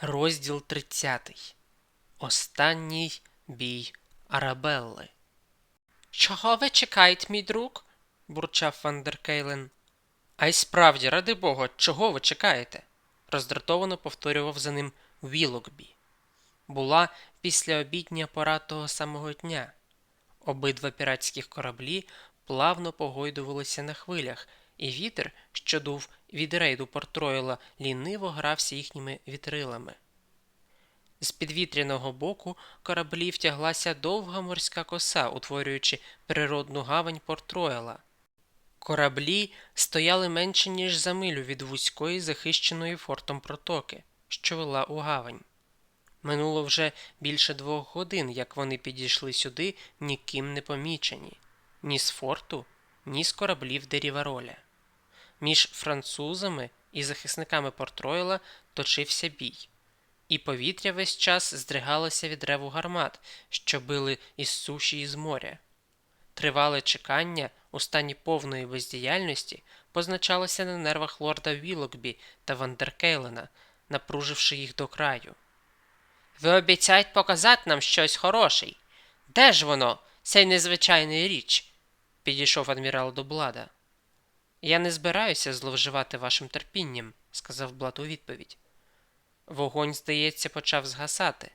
Розділ 30. Останній бій Арабелли. Чого ви чекаєте, мій друг? бурчав Вандеркейлен. А й справді, ради Бога, чого ви чекаєте? роздратовано повторював за ним Вілокбі. Була післяобідня пора того самого дня. Обидва піратських кораблі плавно погойдувалися на хвилях, і вітер, що дув від рейду Портроїла, ліниво грався їхніми вітрилами. З підвітряного боку кораблів тяглася довга морська коса, утворюючи природну гавань Портроїла. Кораблі стояли менше, ніж за милю від вузької захищеної фортом протоки, що вела у гавань. Минуло вже більше двох годин, як вони підійшли сюди, ніким не помічені ні з форту, ні з кораблів Дерівароля. Між французами і захисниками Портроїла точився бій, і повітря весь час здригалося від реву гармат, що били із суші і з моря. Тривале чекання у стані повної бездіяльності позначалося на нервах лорда Вілокбі та Вандеркейлена, напруживши їх до краю. Ви обіцяєте показати нам щось хороший. Де ж воно, цей незвичайний річ? підійшов адмірал до Блада. Я не збираюся зловживати вашим терпінням, сказав Блад у відповідь. Вогонь, здається, почав згасати.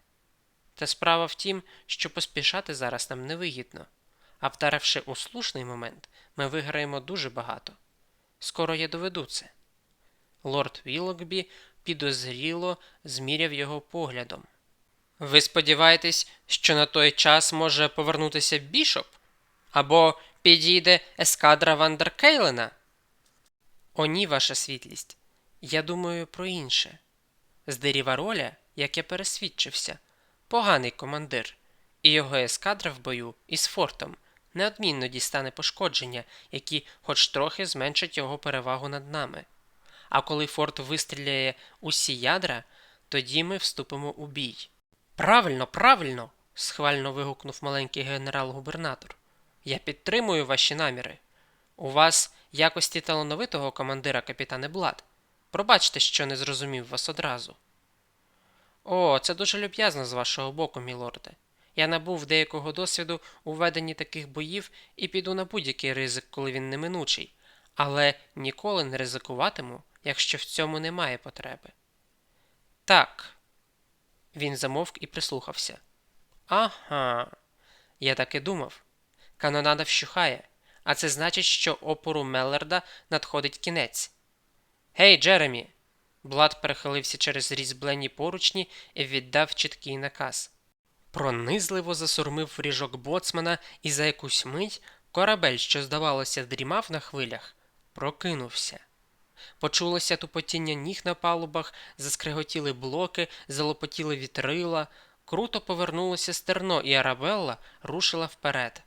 Та справа в тім, що поспішати зараз нам невигідно, а вдаривши у слушний момент, ми виграємо дуже багато. Скоро я доведу це. Лорд Вілокбі підозріло зміряв його поглядом. Ви сподіваєтесь, що на той час може повернутися бішоп? Або підійде ескадра Вандеркейлена? О, ні, ваша світлість. Я думаю про інше. З Дерівароля, як я пересвідчився, поганий командир, і його ескадра в бою із фортом неодмінно дістане пошкодження, які хоч трохи зменшать його перевагу над нами. А коли форт вистріляє усі ядра, тоді ми вступимо у бій. Правильно, правильно. схвально вигукнув маленький генерал-губернатор. Я підтримую ваші наміри. У вас якості талановитого командира капітане Блад. Пробачте, що не зрозумів вас одразу. О, це дуже люб'язно з вашого боку, мілорде. Я набув деякого досвіду у веденні таких боїв і піду на будь-який ризик, коли він неминучий, але ніколи не ризикуватиму, якщо в цьому немає потреби. Так. Він замовк і прислухався. Ага, я так і думав. Канонада вщухає, а це значить, що опору Меллерда надходить кінець. Гей, Джеремі! Блад перехилився через різьблені поручні і віддав чіткий наказ. Пронизливо засурмив ріжок боцмана, і за якусь мить корабель, що, здавалося, дрімав на хвилях, прокинувся. Почулося тупотіння ніг на палубах, заскриготіли блоки, залопотіли вітрила, круто повернулося стерно, і Арабелла рушила вперед.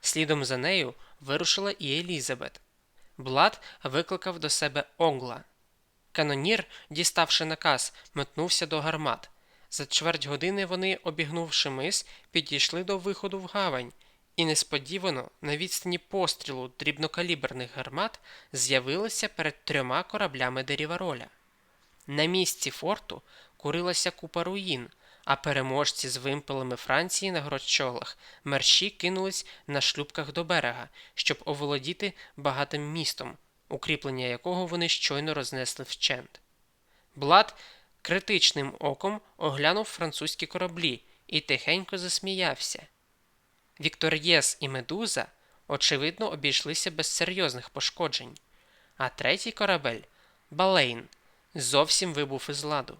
Слідом за нею вирушила і Елізабет. Блад викликав до себе Огла. Канонір, діставши наказ, метнувся до гармат. За чверть години вони, обігнувши мис, підійшли до виходу в гавань, і несподівано на відстані пострілу дрібнокаліберних гармат з'явилися перед трьома кораблями Дерівароля. На місці форту курилася купа руїн, а переможці з вимпелами Франції на грочолах мерші кинулись на шлюбках до берега, щоб оволодіти багатим містом, укріплення якого вони щойно рознесли вщент. Блад критичним оком оглянув французькі кораблі і тихенько засміявся. Віктор'єс і Медуза, очевидно, обійшлися без серйозних пошкоджень, а третій корабель Балейн, зовсім вибув із ладу.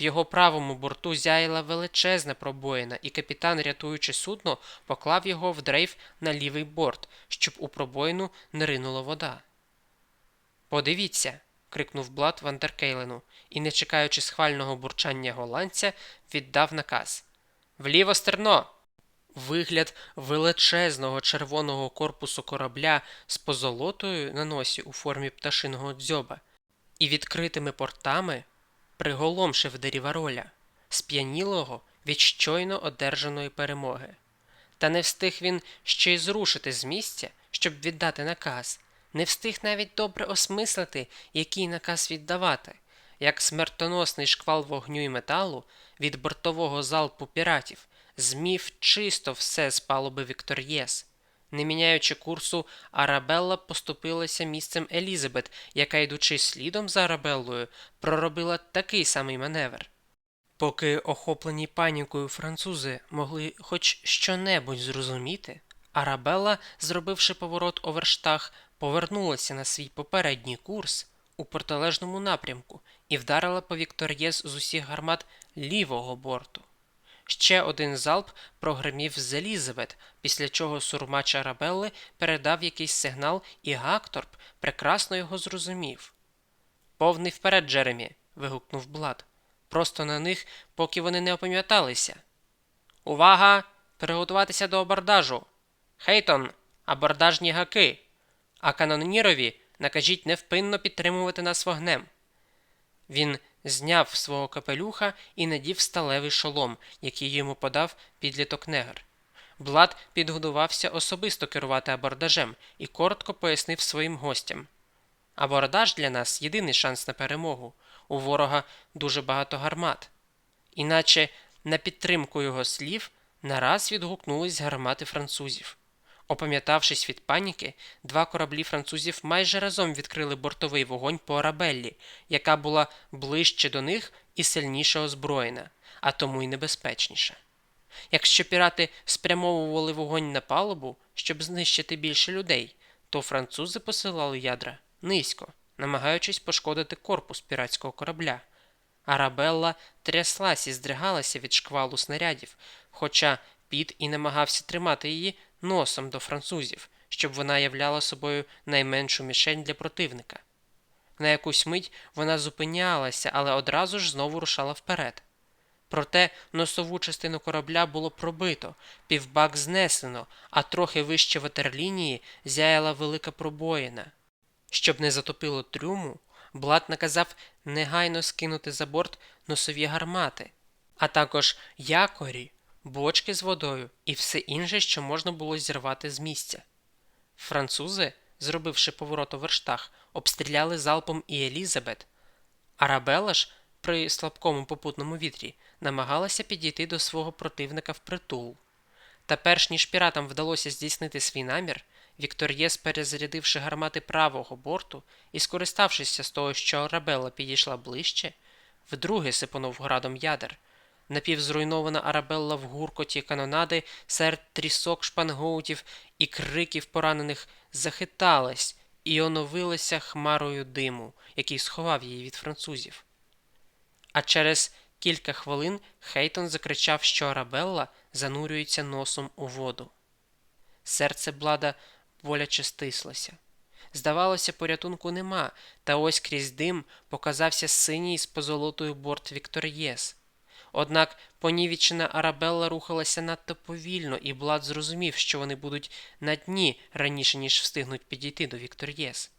В його правому борту зяяла величезна пробоїна, і капітан, рятуючи судно, поклав його в дрейф на лівий борт, щоб у пробоїну не ринула вода. Подивіться. крикнув Блад Вандеркейлену і, не чекаючи схвального бурчання голландця, віддав наказ Вліво стерно. Вигляд величезного червоного корпусу корабля з позолотою на носі у формі пташиного дзьоба і відкритими портами приголомшив Дерівароля, сп'янілого від щойно одержаної перемоги. Та не встиг він ще й зрушити з місця, щоб віддати наказ, не встиг навіть добре осмислити, який наказ віддавати, як смертоносний шквал вогню і металу від бортового залпу піратів змів чисто все з палуби Віктор'єс. Не міняючи курсу, Арабелла поступилася місцем Елізабет, яка, йдучи слідом за Арабеллою, проробила такий самий маневр. Поки охоплені панікою французи могли хоч щонебудь зрозуміти, Арабелла, зробивши поворот оверштаг, повернулася на свій попередній курс у протилежному напрямку і вдарила по Віктор'єс з усіх гармат лівого борту. Ще один залп прогримів з Елізабет, після чого сурмач Арабелли передав якийсь сигнал, і Гакторп прекрасно його зрозумів. Повний вперед, Джеремі. вигукнув Блад. Просто на них, поки вони не опам'яталися. Увага! Приготуватися до абордажу. Хейтон, абордажні гаки. А канонірові накажіть невпинно підтримувати нас вогнем. Він зняв свого капелюха і надів сталевий шолом, який йому подав підліток негр. Блад підготувався особисто керувати абордажем і коротко пояснив своїм гостям. Абордаж для нас єдиний шанс на перемогу. У ворога дуже багато гармат. Іначе на підтримку його слів нараз відгукнулись гармати французів. Опам'ятавшись від паніки, два кораблі французів майже разом відкрили бортовий вогонь по Арабеллі, яка була ближче до них і сильніше озброєна, а тому й небезпечніша. Якщо пірати спрямовували вогонь на палубу, щоб знищити більше людей, то французи посилали ядра низько, намагаючись пошкодити корпус піратського корабля. Арабелла тряслась і здригалася від шквалу снарядів, хоча Піт і намагався тримати її носом до французів, щоб вона являла собою найменшу мішень для противника. На якусь мить вона зупинялася, але одразу ж знову рушала вперед. Проте носову частину корабля було пробито, півбак знесено, а трохи вище ватерлінії зяяла велика пробоїна. Щоб не затопило трюму, Блат наказав негайно скинути за борт носові гармати, а також якорі, бочки з водою і все інше, що можна було зірвати з місця. Французи, зробивши поворот у верштах, обстріляли залпом і Елізабет. Арабела ж при слабкому попутному вітрі намагалася підійти до свого противника впритул. Та перш ніж піратам вдалося здійснити свій намір, Віктор'єс, перезарядивши гармати правого борту і скориставшися з того, що Арабелла підійшла ближче, вдруге сипонув градом ядер. Напівзруйнована Арабелла в гуркоті канонади серед трісок шпангоутів і криків поранених захиталась і оновилася хмарою диму, який сховав її від французів. А через кілька хвилин Хейтон закричав, що Арабелла занурюється носом у воду. Серце блада боляче стислося. Здавалося, порятунку нема, та ось крізь дим показався синій з позолотою борт Віктор'єс. Однак понівічена Арабелла рухалася надто повільно, і Блад зрозумів, що вони будуть на дні раніше, ніж встигнуть підійти до Віктор'єс.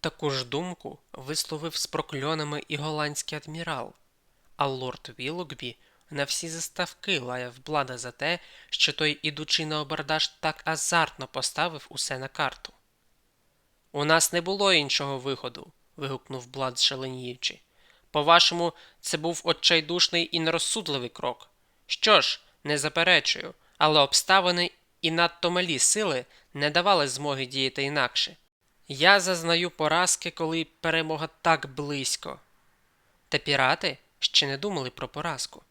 Таку ж думку висловив з прокльонами і голландський адмірал, а лорд Вілокбі на всі заставки лаяв Блада за те, що той, ідучи на обордаж, так азартно поставив усе на карту. У нас не було іншого виходу. вигукнув Блад, шаленіючи. По-вашому, це був отчайдушний і нерозсудливий крок. Що ж, не заперечую, але обставини і надто малі сили не давали змоги діяти інакше. Я зазнаю поразки, коли перемога так близько. Та пірати ще не думали про поразку.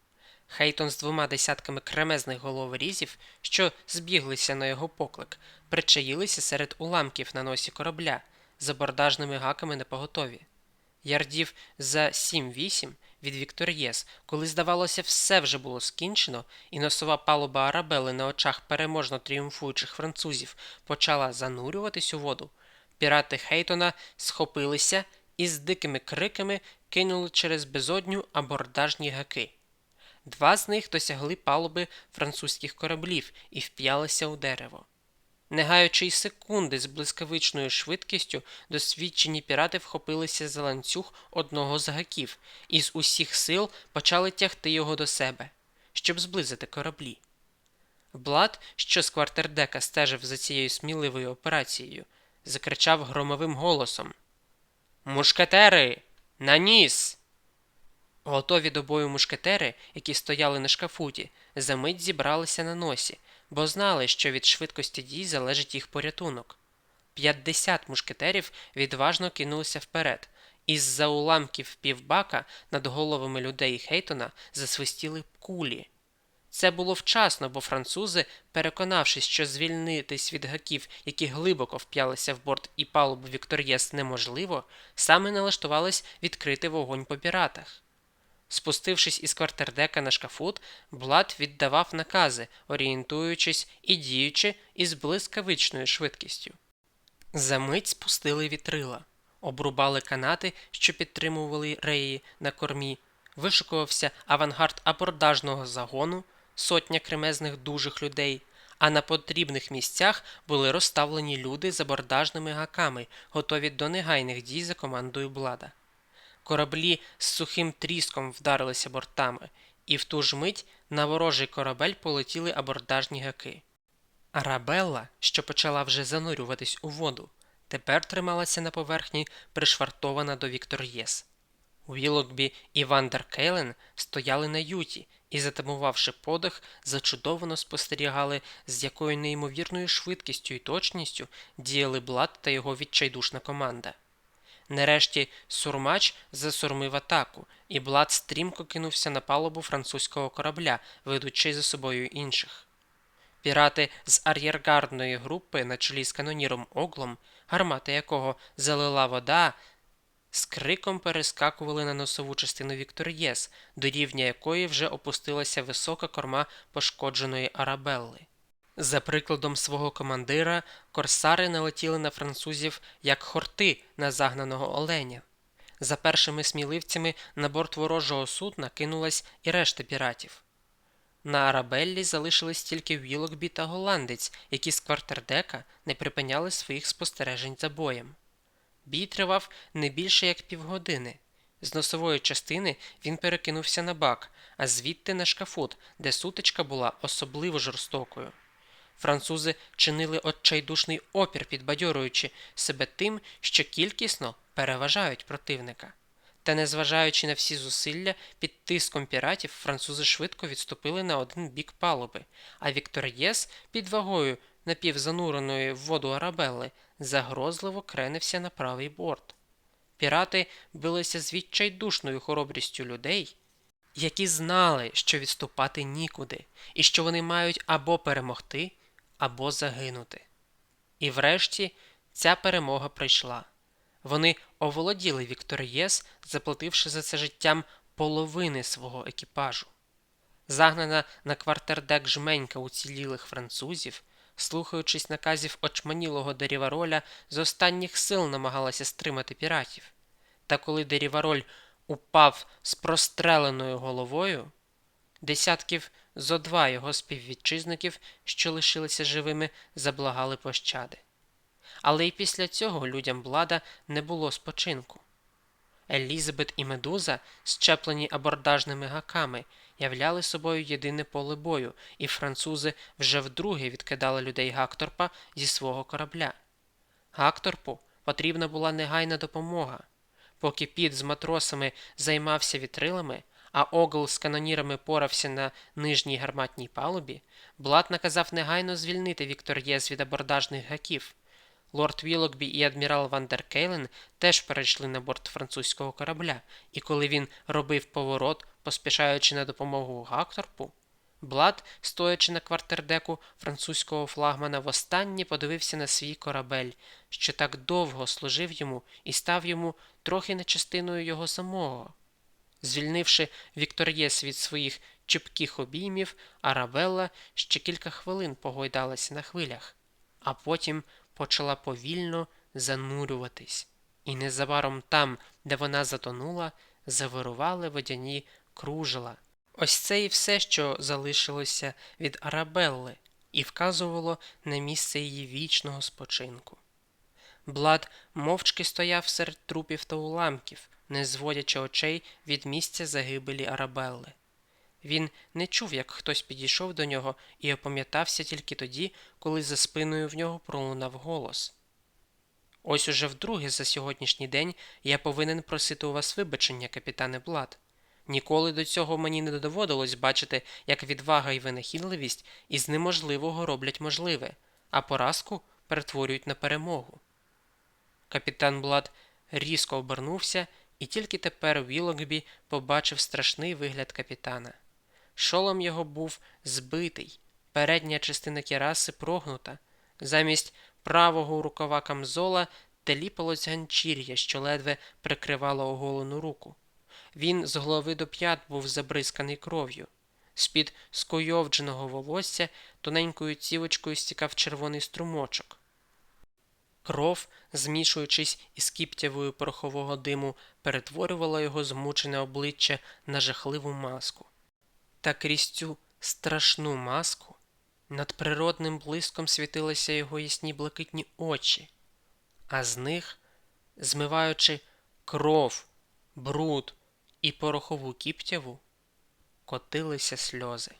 Хейтон з двома десятками кремезних головорізів, що збіглися на його поклик, причаїлися серед уламків на носі корабля з абордажними гаками на поготові. Ярдів за 7-8 від Віктор'єс, коли, здавалося, все вже було скінчено, і носова палуба Арабели на очах переможно тріумфуючих французів почала занурюватись у воду, пірати Хейтона схопилися і з дикими криками кинули через безодню абордажні гаки. Два з них досягли палуби французьких кораблів і вп'ялися у дерево. Не гаючи й секунди з блискавичною швидкістю, досвідчені пірати вхопилися за ланцюг одного з гаків і з усіх сил почали тягти його до себе, щоб зблизити кораблі. Блад, що з квартердека стежив за цією сміливою операцією, закричав громовим голосом Мушкетери! На ніс. Готові до бою мушкетери, які стояли на шкафуті, за мить зібралися на носі, бо знали, що від швидкості дій залежить їх порятунок. П'ятдесят мушкетерів відважно кинулися вперед, із-за уламків півбака над головами людей Хейтона засвистіли кулі. Це було вчасно, бо французи, переконавшись, що звільнитись від гаків, які глибоко вп'ялися в борт і палубу Віктор'єс неможливо, саме налаштувались відкрити вогонь по піратах. Спустившись із квартердека на шкафут, Блад віддавав накази, орієнтуючись і діючи із блискавичною швидкістю. Замить спустили вітрила, обрубали канати, що підтримували реї на кормі, вишукувався авангард абордажного загону, сотня кремезних дужих людей, а на потрібних місцях були розставлені люди з абордажними гаками, готові до негайних дій за командою Блада. Кораблі з сухим тріском вдарилися бортами, і в ту ж мить на ворожий корабель полетіли абордажні гаки. Арабелла, що почала вже занурюватись у воду, тепер трималася на поверхні, пришвартована до Віктор'єс. Уілокбі і Вандер Кейлен стояли на юті і, затамувавши подих, зачудовано спостерігали, з якою неймовірною швидкістю і точністю діяли Блад та його відчайдушна команда. Нарешті сурмач засурмив атаку, і Блад стрімко кинувся на палубу французького корабля, ведучи за собою інших. Пірати з ар'єргардної групи на чолі з каноніром Оглом, гармата якого залила вода, з криком перескакували на носову частину Віктор'єс, до рівня якої вже опустилася висока корма пошкодженої Арабелли. За прикладом свого командира, корсари налетіли на французів як хорти на загнаного оленя. За першими сміливцями на борт ворожого судна кинулась і решта піратів. На Арабеллі залишились тільки Вілокбі та голландець, які з квартердека не припиняли своїх спостережень за боєм. Бій тривав не більше як півгодини. З носової частини він перекинувся на бак, а звідти на шкафут, де сутичка була особливо жорстокою. Французи чинили отчайдушний опір, підбадьорюючи себе тим, що кількісно переважають противника. Та, незважаючи на всі зусилля, під тиском піратів французи швидко відступили на один бік палуби, а Віктор'єс під вагою напівзануреної в воду Арабелли загрозливо кренився на правий борт. Пірати билися з відчайдушною хоробрістю людей, які знали, що відступати нікуди, і що вони мають або перемогти, або загинути. І врешті ця перемога прийшла. Вони оволоділи Вікторієс, заплативши за це життям половини свого екіпажу. Загнана на квартердек жменька уцілілих французів, слухаючись наказів очманілого Дерівароля, з останніх сил намагалася стримати піратів. Та коли Дерівароль упав з простреленою головою, десятків зо два його співвітчизників, що лишилися живими, заблагали пощади. Але й після цього людям блада не було спочинку. Елізабет і медуза, щеплені абордажними гаками, являли собою єдине поле бою, і французи вже вдруге відкидали людей Гакторпа зі свого корабля. Гакторпу потрібна була негайна допомога. Поки під з матросами займався вітрилами, а Огл з канонірами порався на нижній гарматній палубі, Блад наказав негайно звільнити Віктор'єз від абордажних гаків. Лорд Вілокбі і адмірал Вандер Кейлен теж перейшли на борт французького корабля, і коли він робив поворот, поспішаючи на допомогу Гакторпу, Блад, стоячи на квартердеку французького флагмана, востаннє подивився на свій корабель, що так довго служив йому і став йому трохи не частиною його самого. Звільнивши Віктор'єс від своїх чіпких обіймів, Арабелла ще кілька хвилин погойдалася на хвилях, а потім почала повільно занурюватись, і незабаром там, де вона затонула, завирували водяні кружела. Ось це і все, що залишилося від Арабелли, і вказувало на місце її вічного спочинку. Блад мовчки стояв серед трупів та уламків, не зводячи очей від місця загибелі Арабелли. Він не чув, як хтось підійшов до нього і опам'ятався тільки тоді, коли за спиною в нього пролунав голос. Ось уже вдруге за сьогоднішній день я повинен просити у вас вибачення, капітане Блад. Ніколи до цього мені не доводилось бачити, як відвага і винахідливість із неможливого роблять можливе, а поразку перетворюють на перемогу. Капітан Блад різко обернувся, і тільки тепер Вілокбі побачив страшний вигляд капітана. Шолом його був збитий, передня частина кіраси прогнута. Замість правого рукава камзола теліпалось ганчір'я, що ледве прикривало оголену руку. Він з голови до п'ят був забризканий кров'ю. З-під скойовдженого волосся тоненькою цівочкою стікав червоний струмочок. Кров, змішуючись із кіптявою порохового диму, перетворювала його змучене обличчя на жахливу маску. Та крізь цю страшну маску над природним блиском світилися його ясні блакитні очі, а з них, змиваючи кров, бруд і порохову кіптяву, котилися сльози.